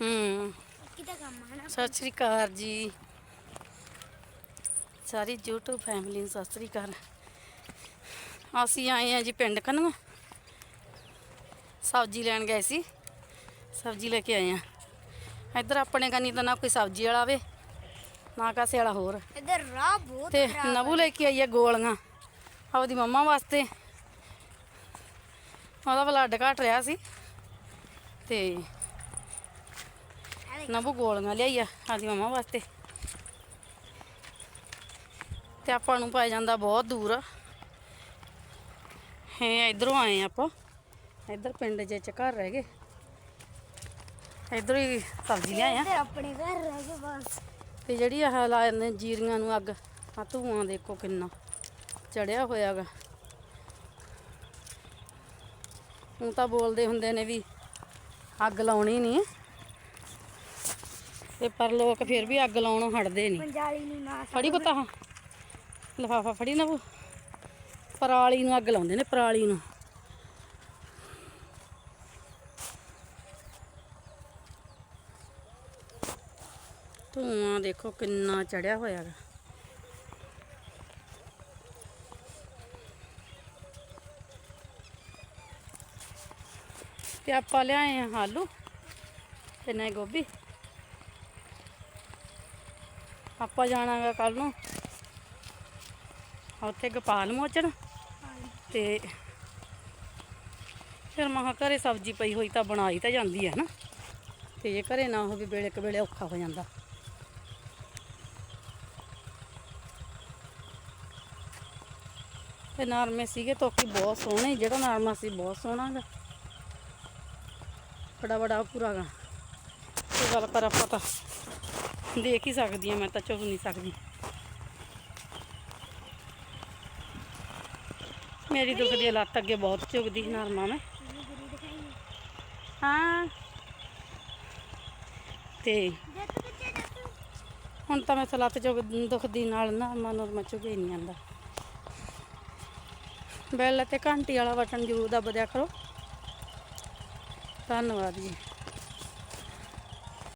ਹੂੰ। ਕਿਤੇ ਕੰਮ ਹੈ ਨਾ ਸਤਿ ਸ੍ਰੀ ਅਕਾਲ ਜੀ। ਸਾਰੀ YouTube ਫੈਮਿਲੀ ਨੂੰ ਸਤਿ ਸ੍ਰੀ ਅਕਾਲ। ਅਸੀਂ ਆਏ ਆ ਜੀ ਪਿੰਡ ਕਨੂੰ ਸਬਜ਼ੀ ਲੈਣ ਗਏ ਸੀ। ਸਬਜ਼ੀ ਲੈ ਕੇ ਆਏ ਆ ਇੱਧਰ ਆਪਣੇ ਕਨੀ ਤਾਂ ਨਾ ਕੋਈ ਸਬਜ਼ੀ ਵਾਲਾ ਵੇ ਨਾ ਕਾਸੇ ਵਾਲਾ ਹੋਰ। ਇੱਧਰ ਰਾਹ ਬਹੁਤ ਤੇ ਨਬੂ ਲੈ ਕੇ ਆਈ ਆ ਗੋਲੀਆਂ ਆਪਦੀ ਮੰਮਾ ਵਾਸਤੇ। ਉਹਦਾ ਬਲੱਡ ਘਟ ਰਿਹਾ ਸੀ। ਤੇ। ਨਬੂ ਗੋਲੀਆਂ ਲਿਆਈ ਆ ਆਪਦੀ ਮੰਮਾ ਵਾਸਤੇ। ਤੇ ਆਪਾਂ ਨੂੰ ਪੈ ਜਾਂਦਾ ਬਹੁਤ ਦੂਰ। ਹੈ ਇਧਰੋਂ ਆਏ ਆਪਾਂ। ਇਧਰ ਪਿੰਡ ਜੇ ਚ ਘਰ ਰਹਿ ਗਏ। ਇਧਰੋਂ ਹੀ ਸਬਜ਼ੀ ਲਿਆਏ ਆ ਆਪਣੇ ਘਰ ਰਹਿ ਗਏ ਬਸ। ਤੇ ਜਿਹੜੀ ਆਹ ਲਾ ਜਾਂਦੇ ਜੀਰੀਆਂ ਨੂੰ ਅੱਗ ਆ ਧੂਆਂ ਦੇਖੋ ਕਿੰਨਾ ਚੜਿਆ ਹੋਇਆਗਾ। ਹੁਣ ਤਾਂ ਬੋਲਦੇ ਹੁੰਦੇ ਨੇ ਵੀ ਅੱਗ ਲਾਉਣੀ ਨਹੀਂ ਤੇ ਪਰ ਲੋਕ ਫਿਰ ਵੀ ਅੱਗ ਲਾਉਣੋਂ ਹਟਦੇ ਨਹੀਂ। ਪੰਜਾਲੀ ਨੂੰ ਨਾ ਫੜੀ ਪਤਾ ਹਾਂ ਲਫਾਫਾ ਫੜੀ ਨਾ ਉਹ ਪਰਾਲੀ ਨੂੰ ਅੱਗ ਲਾਉਂਦੇ ਨੇ ਪਰਾਲੀ ਨੂੰ। ਧੂਆਂ ਦੇਖੋ ਕਿੰਨਾ ਚੜਿਆ ਹੋਇਆ ਹੈ ਤੇ ਆਪਾਂ ਲਿਆਏ ਆ ਆਲੂ ਤੇ ਨਾ ਗੋਭੀ। ਆਪਾਂ ਜਾਣਾਗਾ ਕੱਲ ਨੂੰ। ਉੱਥੇ ਗੋਪਾਲ ਮੋਚਣ ਤੇ ਫਿਰ ਮਹਾ ਘਰੇ ਸਬਜ਼ੀ ਪਈ ਹੋਈ ਤਾਂ ਬਣਾਈ ਤਾਂ ਜਾਂਦੀ ਹੈ ਨਾ। ਤੇ ਜੇ ਘਰੇ ਨਾ ਹੋਵੇ ਵੇਲੇ ਕੁ ਵੇਲੇ ਔਖਾ ਹੋ ਜਾਂਦਾ। ਤੇ ਨਰਮੇ ਸੀਗੇ ਤੋਕੀ ਬਹੁਤ ਸੋਹਣੇ, ਜਿਹੜਾ ਨਰਮਾ ਸੀ ਬਹੁਤ ਸੋਹਣਾ ਗਾ। ਬੜਾ ਬੜਾ ਪੂਰਾ ਗਾ। ਤੇ ਗੱਲ ਕਰ ਆਪਾਂ ਤਾਂ ਦੇਖ ਹੀ ਸਕਦੀ ਆ ਮੈਂ ਤਾਂ ਚੁੱਕ ਨਹੀਂ ਸਕਦੀ। ਮੇਰੀ ਦੁਖਦੀ ਹੈ ਲੱਤ ਅੱਗੇ ਬਹੁਤ ਝੁਕਦੀ ਸੀ, ਨਰਮਾ ਮੈਂ। ਹਾਂ। ਤੇ ਹੁਣ ਤਾਂ ਮੈਂ ਲੱਤ ਚੁਗ ਦੁਖਦੀ ਨਾਲ ਨਰਮਾ ਨਰਮਾ ਚੁਗੇ ਨਹੀਂ ਆਂਦਾ ਬੈਲ ਤੇ ਘੰਟੀ ਵਾਲਾ ਬਟਨ ਜ਼ਰੂਰ ਦਬਦਿਆ ਕਰੋ। ਧੰਨਵਾਦ ਜੀ।